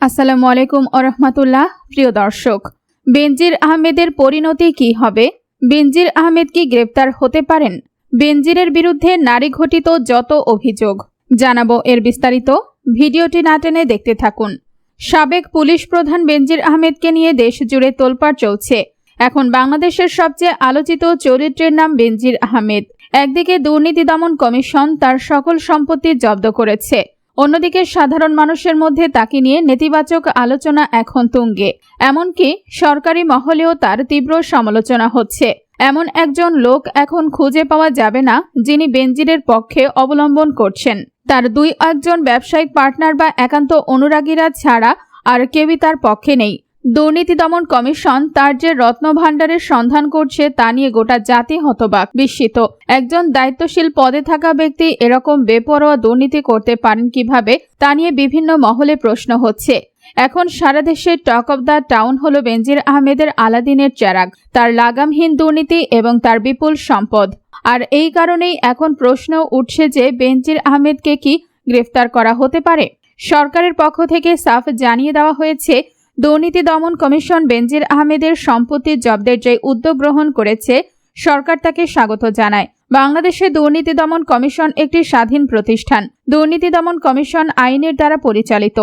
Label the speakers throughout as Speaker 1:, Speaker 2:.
Speaker 1: আসসালামু আলাইকুম আরহামাতুল্লাহ প্রিয় দর্শক। বেনজির আহমেদের পরিণতি কি হবে? বেনজির আহমেদ কি গ্রেপ্তার হতে পারেন? বেনজিরের বিরুদ্ধে নারী ঘটিত যত অভিযোগ, জানাব এর বিস্তারিত। ভিডিওটি না টেনে দেখতে থাকুন। সাবেক পুলিশ প্রধান বেনজির আহমেদকে নিয়ে দেশ জুড়ে তোলপাড় চলছে। এখন বাংলাদেশের সবচেয়ে আলোচিত চরিত্রের নাম বেনজির আহমেদ। একদিকে দুর্নীতি দমন কমিশন তার সকল সম্পত্তি জব্দ করেছে। অন্যদিকে সাধারণ মানুষের মধ্যে তাকে নিয়ে নেতিবাচক আলোচনা এখন তুঙ্গে। এমনকি সরকারি মহলেও তার তীব্র সমালোচনা হচ্ছে। এমন একজন লোক এখন খুঁজে পাওয়া যাবে না, যিনি বেনজিরের পক্ষে অবলম্বন করছেন। তার দুই একজন ব্যবসায়িক পার্টনার বা একান্ত অনুরাগীরা ছাড়া আর কেউই তার পক্ষে নেই। দুর্নীতি দমন কমিশন তার যে রত্ন রত্নভাণ্ডারের সন্ধান করছে তা নিয়ে গোটা জাতি হতবাক, বিস্মিত। একজন দায়িত্বশীল পদে থাকা ব্যক্তি এরকম বেপরোয়া দুর্নীতি করতে পারেন কীভাবে, তা নিয়ে বিভিন্ন মহলে প্রশ্ন হচ্ছে। এখন সারা দেশে talk of the town hall বেনজির আহমেদের আলাদিনের চেরাগ, তার লাগামহীন দুর্নীতি এবং তার বিপুল সম্পদ। আর এই কারণেই এখন প্রশ্ন উঠছে যে বেনজির আহমেদকে কি গ্রেফতার করা হতে পারে? সরকারের পক্ষ থেকে সাফ জানিয়ে দেওয়া হয়েছে দুর্নীতি দমন কমিশন বেনজির আহমেদের সম্পত্তি জব্দের যে উদ্যোগ গ্রহণ করেছে, সরকার তাকে স্বাগত জানায়। বাংলাদেশে দুর্নীতি দমন কমিশন একটি স্বাধীন প্রতিষ্ঠান। দুর্নীতি দমন কমিশন আইনের দ্বারা পরিচালিত।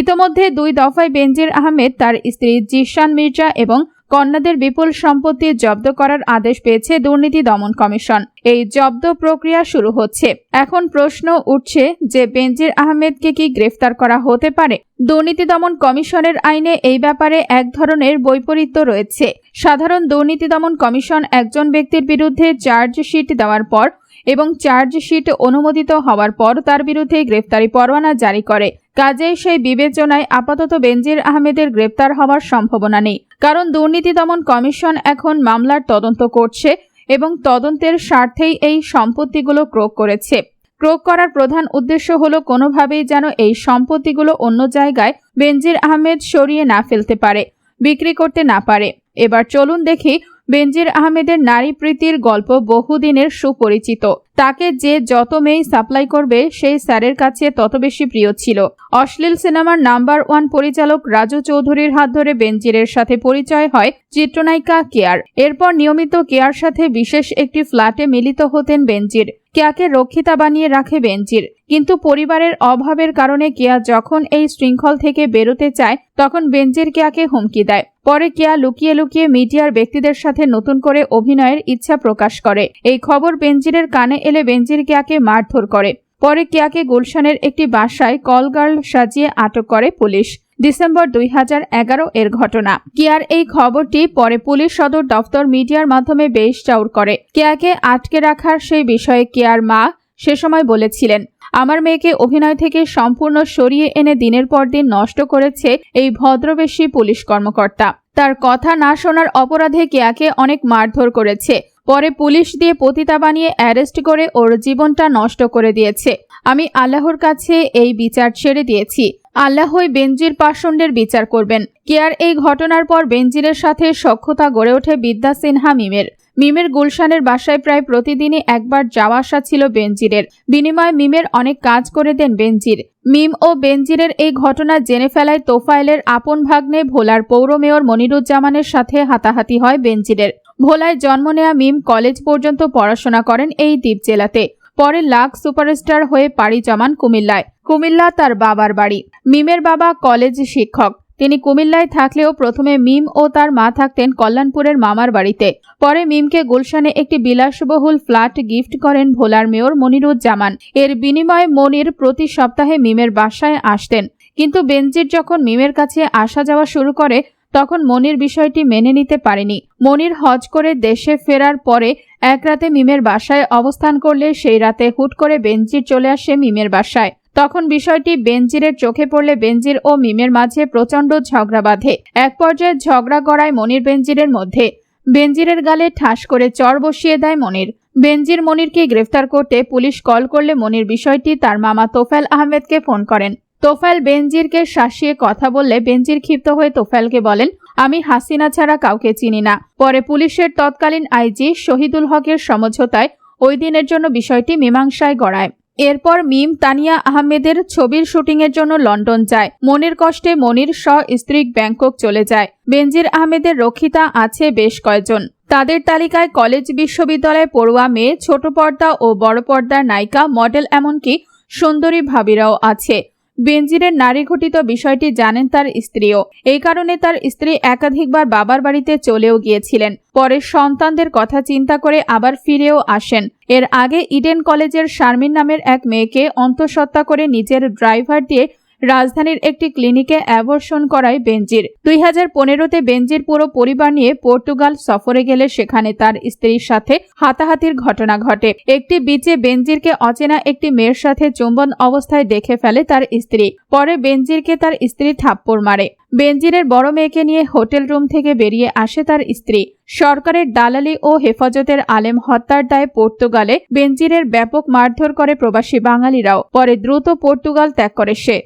Speaker 1: ইতোমধ্যে দুই দফায় বেনজির আহমেদ তার স্ত্রী জিশান মির্জা এবং কন্যাদের বিপুল সম্পত্তি জব্দ করার আদেশ পেয়েছে দুর্নীতি দমন কমিশন। এই জব্দ প্রক্রিয়া শুরু হচ্ছে। এখন প্রশ্ন উঠছে যে বেনজির আহমেদকে কি গ্রেফতার করা হতে পারে? দুর্নীতি দমন কমিশনের আইনে এই ব্যাপারে এক ধরনের বৈপরীত্য রয়েছে। সাধারণ দুর্নীতি দমন কমিশন একজন ব্যক্তির বিরুদ্ধে চার্জশিট দেওয়ার পর এবং চার্জশিট অনুমোদিত হওয়ার পর তার বিরুদ্ধে গ্রেফতারি পরোয়ানা জারি করে। কাজেই সেই বিবেচনায় আপাতত বেনজির আহমেদের গ্রেপ্তার হওয়ার সম্ভাবনা নেই। কারণ দুর্নীতি দমন কমিশন এখন মামলার তদন্ত করছে এবং তদন্তের স্বার্থেই এই সম্পত্তিগুলো ক্রোক করেছে। ক্রোক করার প্রধান উদ্দেশ্য হলো কোনোভাবেই যেন এই সম্পত্তিগুলো অন্য জায়গায় বেনজির আহমেদ সরিয়ে না ফেলতে পারে, বিক্রি করতে না পারে। এবার চলুন দেখি বেনজির আহমেদের নারী প্রীতির গল্প বহুদিনের সুপরিচিত। তাকে যে যত মেয়ে সাপ্লাই করবে, সেই স্যারের কাছে তত বেশি প্রিয় ছিল। অশ্লীল সিনেমার নাম্বার ওয়ান পরিচালক রাজু চৌধুরীর হাত ধরে বেনজিরের সাথে পরিচয় হয় চিত্রনায়িকা কেয়ার। এরপর নিয়মিত কেয়ার সাথে বিশেষ একটি ফ্ল্যাটে মিলিত হতেন বেনজির। কেয়াকে রক্ষিতা বানিয়ে রাখে বেনজির। কিন্তু পরিবারের অভাবের কারণে কেয়া যখন এই শৃঙ্খল থেকে বেরোতে চায়, তখন বেনজির কেয়াকে হুমকি দেয়। পরে কেয়া লুকিয়ে লুকিয়ে মিডিয়ার ব্যক্তিদের সাথে নতুন করে অভিনয়ের ইচ্ছা প্রকাশ করে। এই খবর বেনজিরের কানে এলে বেনজির কেয়াকে মারধর করে। পরে কেয়াকে গুলশানের একটি বাসায় কলগার্ল সাজিয়ে আটক করে পুলিশ। ডিসেম্বর দুই হাজার এগারো এর ঘটনা। কেয়ার এই খবরটি পরে পুলিশ সদর দফতর মিডিয়ার মাধ্যমে বেশ চাউর করে। কেয়াকে আটকে রাখার সেই বিষয়ে কেয়ার মা সে সময় বলেছিলেন আমার মেয়েকে অভিনয় থেকে সম্পূর্ণ সরিয়ে এনে দিনের পর দিন নষ্ট করেছে এই ভদ্রবেশী পুলিশ কর্মকর্তা। তার কথা না শোনার অপরাধে কেয়াকে অনেক মারধর করেছে। পরে পুলিশ দিয়ে পতিতা বানিয়ে অ্যারেস্ট করে ওর জীবনটা নষ্ট করে দিয়েছে। আমি আল্লাহর কাছে এই বিচার ছেড়ে দিয়েছি। আল্লাহই বেনজির পাষণ্ডের বিচার করবেন। কেয়ার এই ঘটনার পর বেনজিরের সাথে সখ্যতা গড়ে ওঠে বিদ্যা সিনহা মিমের। মিমের গুলশানের বাসায় প্রায় প্রতিদিনই একবার যাওয়া আসা ছিল বেনজিরের। বিনিময়ে মিমের অনেক কাজ করে দেন বেনজির। মিম ও বেনজিরের এই ঘটনা জেনে ফেলায় তোফায়েলের আপন ভাগ্নে ভোলার পৌর মেয়র মনিরুজ্জামানের সাথে হাতাহাতি হয় বেনজিরের। ভোলায় জন্ম নেয়া মিম কলেজ পর্যন্ত পড়াশোনা করেন এই দ্বীপ জেলাতে। পরে লাখ সুপারস্টার হয়ে পাড়ি জমান কুমিল্লায়। কুমিল্লা তার বাবার বাড়ি। মিমের বাবা কলেজ শিক্ষক। তিনি কুমিল্লায় থাকলেও প্রথমে মিম ও তার মা থাকতেন কল্যাণপুরের মামার বাড়িতে। পরে মিমকে গুলশানে একটি বিলাসবহুল ফ্ল্যাট গিফট করেন ভোলার মেয়র মনিরুজ্জামান। এর বিনিময়ে মনির প্রতি সপ্তাহে মিমের বাসায় আসতেন। কিন্তু বেনজির যখন মিমের কাছে আসা যাওয়া শুরু করে, তখন মনির বিষয়টি মেনে নিতে পারেনি। মনির হজ করে দেশে ফেরার পরে এক রাতে মিমের বাসায় অবস্থান করলে সেই রাতে হুট করে বেনজির চলে আসে মিমের বাসায়। তখন বিষয়টি বেনজিরের চোখে পড়লে বেনজির ও মিমের মাঝে প্রচণ্ড ঝগড়া বাঁধে। এক পর্যায়ে ঝগড়া গড়ায় মনির বেনজিরের মধ্যে। বেনজিরের গালে ঠাস করে চর বসিয়ে দেয় মনির। বেনজির মনিরকে গ্রেফতার করতে পুলিশ কল করলে মনির বিষয়টি তার মামা তোফাল আহমেদকে ফোন করেন। তোফাল বেনজিরকে শাসিয়ে কথা বললে বেনজির ক্ষিপ্ত হয়ে তোফালকে বলেন, আমি হাসিনা ছাড়া কাউকে চিনি না। পরে পুলিশের তৎকালীন আইজি শহীদুল হকের সমঝোতায় ওই দিনের জন্য বিষয়টি মীমাংসায় গড়ায়। এরপর মিম তানিয়া আহমেদের ছবির শুটিংয়ের জন্য লন্ডন যায়। মনের কষ্টে মনির স স্ত্রী ব্যাংকক চলে যায়। বেনজির আহমেদের রক্ষিতা আছে বেশ কয়েকজন। তাদের তালিকায় কলেজ বিশ্ববিদ্যালয়ে পড়ুয়া মেয়ে, ছোট পর্দা ও বড় পর্দার নায়িকা, মডেল এমনকি সুন্দরী ভাবিরাও আছে। বেনজিরের নারী ঘটিত বিষয়টি জানেন তার স্ত্রীও। এই কারণে তার স্ত্রী একাধিকবার বাবার বাড়িতে চলেও গিয়েছিলেন। পরে সন্তানদের কথা চিন্তা করে আবার ফিরেও আসেন। এর আগে ইডেন কলেজের শারমিন নামের এক মেয়েকে অন্তঃসত্ত্বা করে নিজের ড্রাইভার দিয়ে রাজধানীর একটি ক্লিনিকে অ্যাবর্ষণ করায় বেনজির। দুই হাজার পনেরোতে বেনজির পুরো পরিবার নিয়ে পর্তুগাল সফরে গেলে সেখানে তার স্ত্রীর সাথে হাতাহাতির ঘটনা ঘটে। একটি বিচে বেনজিরকে অচেনা একটি মেয়ের সাথে চুম্বন অবস্থায় দেখে ফেলে তার স্ত্রী। পরে বেনজিরকে তার স্ত্রী থাপ্পড় মারে। বেনজিরের বড় মেয়েকে নিয়ে হোটেল রুম থেকে বেরিয়ে আসে তার স্ত্রী। সরকারের দালালি ও হেফাজতের আলেম হত্যার দায়ে পর্তুগালে বেনজিরের ব্যাপক মারধর করে প্রবাসী বাঙালিরাও। পরে দ্রুত পর্তুগাল ত্যাগ করে সে।